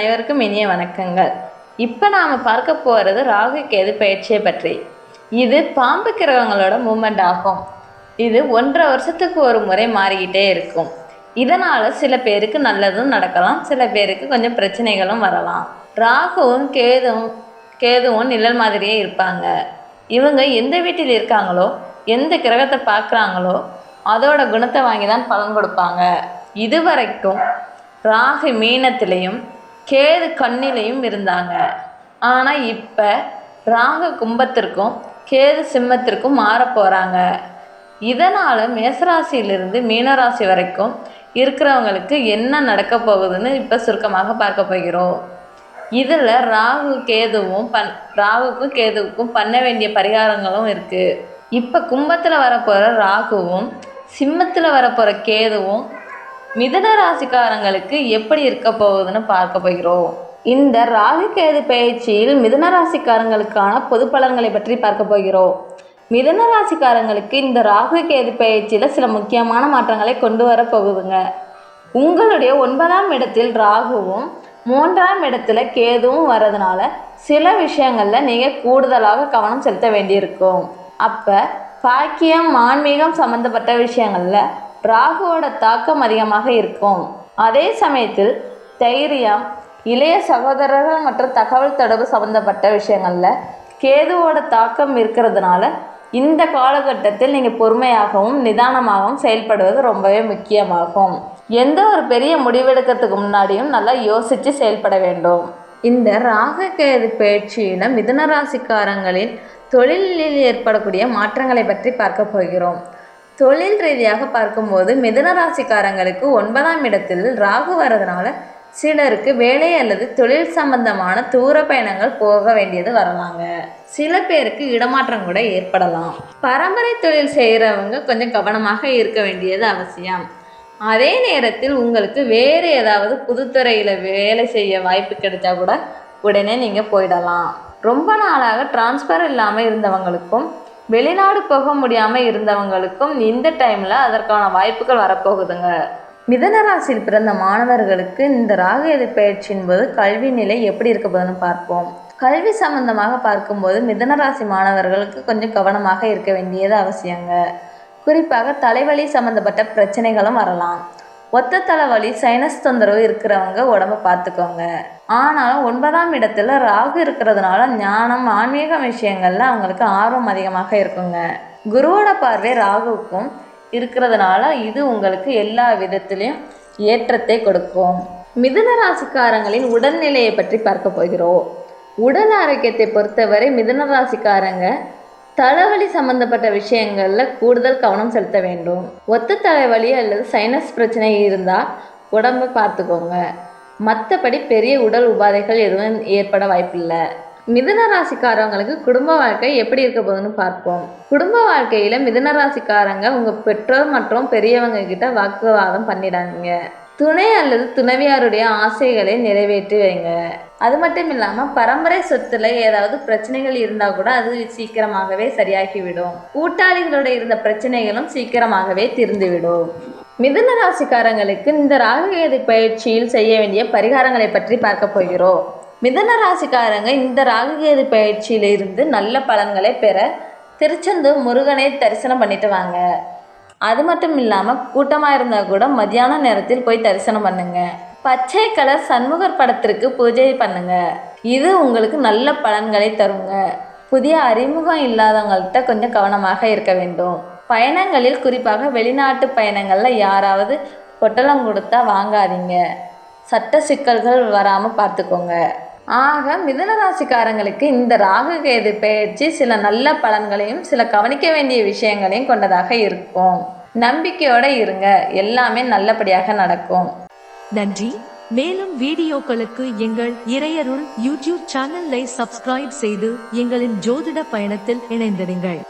அனைவருக்கும் இனிய வணக்கங்கள். இப்போ நாம் பார்க்க போகிறது ராகு கேது பயிற்சியை பற்றி. இது பாம்பு கிரகங்களோட மூமெண்ட் ஆகும். இது ஒன்றரை வருஷத்துக்கு ஒரு முறை மாறிக்கிட்டே இருக்கும். இதனால் சில பேருக்கு நல்லதும் நடக்கலாம் சில பேருக்கு கொஞ்சம் பிரச்சனைகளும் வரலாம். ராகுவும் கேதுவும் கேதுவும் நிழல் மாதிரியே இருப்பாங்க. இவங்க எந்த வீட்டில் இருக்காங்களோ எந்த கிரகத்தை பார்க்குறாங்களோ அதோட குணத்தை வாங்கி தான் பலன் கொடுப்பாங்க. இதுவரைக்கும் ராகு மீனத்திலையும் கேது கண்ணிலையும் இருந்தாங்க. ஆனால் இப்போ ராகு கும்பத்திற்கும் கேது சிம்மத்திற்கும் மாற போகிறாங்க இதனால் மேசராசியிலிருந்து மீனராசி வரைக்கும் இருக்கிறவங்களுக்கு என்ன நடக்க போகுதுன்னு இப்போ சுருக்கமாக பார்க்க போகிறோம். இதில் ராகு கேதுவும் பண் ராகுக்கும் கேதுவுக்கும் பண்ண வேண்டிய பரிகாரங்களும் இருக்குது இப்போ கும்பத்தில் வரப்போகிற ராகுவும் சிம்மத்தில் வரப்போகிற கேதுவும் மிதன ராசிக்காரங்களுக்கு எப்படி இருக்க போகுதுன்னு பார்க்க போகிறோம். இந்த ராகு கேது பயிற்சியில் மிதன ராசிக்காரங்களுக்கான பொது பலன்களை பற்றி பார்க்க போகிறோம். மிதன ராசிக்காரங்களுக்கு இந்த ராகு கேது பயிற்சியில் சில முக்கியமான மாற்றங்களை கொண்டு வர போகுதுங்க. உங்களுடைய ஒன்பதாம் இடத்தில் ராகுவும் மூன்றாம் இடத்துல கேதுவும் வர்றதுனால சில விஷயங்களில் நீங்கள் கூடுதலாக கவனம் செலுத்த வேண்டியிருக்கும். அப்போ பாக்கியம் ஆன்மீகம் சம்மந்தப்பட்ட விஷயங்களில் ராகுவோட தாக்கம் அதிகமாக இருக்கும். அதே சமயத்தில் தைரியம் இளைய சகோதரர்கள் மற்றும் தகவல் தொடர்பு சம்மந்தப்பட்ட விஷயங்களில் கேதுவோட தாக்கம் இருக்கிறதுனால இந்த காலகட்டத்தில் நீங்கள் பொறுமையாகவும் நிதானமாகவும் செயல்படுவது ரொம்பவே முக்கியமாகும். எந்த ஒரு பெரிய முடிவெடுக்கிறதுக்கு முன்னாடியும் நல்லா யோசித்து செயல்பட வேண்டும். இந்த ராகு கேது பயிற்சியில் மிதுன ராசிக்காரங்களின் தொழிலில் ஏற்படக்கூடிய மாற்றங்களை பற்றி பார்க்க போகிறோம். தொழில் ரீதியாக பார்க்கும்போது மிதுன ராசிக்காரங்களுக்கு ஒன்பதாம் இடத்தில் ராகு வர்றதுனால சிலருக்கு வேலை அல்லது தொழில் சம்பந்தமான தூர பயணங்கள் போக வேண்டியது வரலாங்க. சில பேருக்கு இடமாற்றம் கூட ஏற்படலாம். பரம்பரை தொழில் செய்கிறவங்க கொஞ்சம் கவனமாக இருக்க வேண்டியது அவசியம். அதே நேரத்தில் உங்களுக்கு வேறு ஏதாவது புதுத்துறையில் வேலை செய்ய வாய்ப்பு கிடைச்சா கூட உடனே நீங்கள் போயிடலாம். ரொம்ப நாளாக டிரான்ஸ்ஃபர் இல்லாமல் இருந்தவங்களுக்கும் வெளிநாடு போக முடியாமல் இருந்தவங்களுக்கும் இந்த டைமில் அதற்கான வாய்ப்புகள் வரப்போகுதுங்க. மிதன ராசியில் பிறந்த மாணவர்களுக்கு இந்த ராகு எது பயிற்சியின் போது கல்வி நிலை எப்படி இருக்க போதுன்னு பார்ப்போம். கல்வி சம்பந்தமாக பார்க்கும்போது மிதனராசி மாணவர்களுக்கு கொஞ்சம் கவனமாக இருக்க வேண்டியது அவசியங்க. குறிப்பாக தலைவலி சம்மந்தப்பட்ட பிரச்சனைகளும் வரலாம். ஒத்த தலைவலி சைனஸ் தொந்தரவு இருக்கிறவங்க உடம்ப பார்த்துக்கோங்க. ஆனாலும் ஒன்பதாம் இடத்துல ராகு இருக்கிறதுனால ஞானம் ஆன்மீக விஷயங்கள்ல அவங்களுக்கு ஆர்வம் அதிகமாக இருக்குங்க. குருவோட பார்வை ராகுவுக்கும் இருக்கிறதுனால இது உங்களுக்கு எல்லா விதத்திலையும் ஏற்றத்தை கொடுக்கும். மிதுன ராசிக்காரங்களின் உடல்நிலையை பற்றி பார்க்க போகிறோம். உடல் ஆரோக்கியத்தை பொறுத்தவரை மிதுன ராசிக்காரங்க தலைவலி சம்பந்தப்பட்ட விஷயங்களில் கூடுதல் கவனம் செலுத்த வேண்டும். ஒத்த தலைவலி அல்லது சைனஸ் பிரச்சனை இருந்தால் உடம்பை பார்த்துக்கோங்க. மற்றபடி பெரிய உடல் உபாதைகள் எதுவும் ஏற்பட வாய்ப்பில்லை. மிதுன ராசிக்காரவங்களுக்கு குடும்ப வாழ்க்கை எப்படி இருக்க போகுதுன்னு பார்ப்போம். குடும்ப வாழ்க்கையில் மிதுன ராசிக்காரங்க உங்கள் பெற்றோர் மற்றும் பெரியவங்க கிட்ட வாக்குவாதம் பண்ணிடாங்க துணை அல்லது துணைவியாருடைய ஆசைகளை நிறைவேற்றி வைங்க. அது மட்டும் இல்லாமல் பரம்பரை சொத்துல ஏதாவது பிரச்சனைகள் இருந்தால் கூட அது சீக்கிரமாகவே சரியாகிவிடும். கூட்டாளிகளோட இருந்த பிரச்சனைகளும் சீக்கிரமாகவே தீர்ந்துவிடும். மிதுன ராசிக்காரங்களுக்கு இந்த ராகுகேது பயிற்சியில் செய்ய வேண்டிய பரிகாரங்களை பற்றி பார்க்க போகிறோம். மிதுன ராசிக்காரங்க இந்த ராகுகேது பயிற்சியில் இருந்து நல்ல பலன்களை பெற திருச்செந்தூர் முருகனை தரிசனம் பண்ணிட்டு வாங்க. அது மட்டும் இல்லாமல் கூட்டமாக இருந்தால் கூட மத்தியான நேரத்தில் போய் தரிசனம் பண்ணுங்க. பச்சை கலர் சண்முகர் படத்திற்கு பூஜை பண்ணுங்க. இது உங்களுக்கு நல்ல பலன்களை தருங்க. புதிய அறிமுகம் இல்லாதவங்கள்ட்ட கொஞ்சம் கவனமாக இருக்க வேண்டும். பயணங்களில் குறிப்பாக வெளிநாட்டு பயணங்களில் யாராவது பொட்டலம் கொடுத்தா வாங்காதீங்க. சட்ட சிக்கல்கள் வராமல் பார்த்துக்கோங்க. ஆக மிதனராசிக்காரங்களுக்கு இந்த ராகு கேது பயிற்சி சில நல்ல பலன்களையும் சில கவனிக்க வேண்டிய விஷயங்களையும் கொண்டதாக இருக்கும். நம்பிக்கையோட இருங்க. எல்லாமே நல்லபடியாக நடக்கும். நன்றி. மேலும் வீடியோக்களுக்கு எங்கள் இறையருள் யூடியூப் சேனலை சப்ஸ்கிரைப் செய்து எங்களின் ஜோதிட பயணத்தில் இணைந்திருங்கள்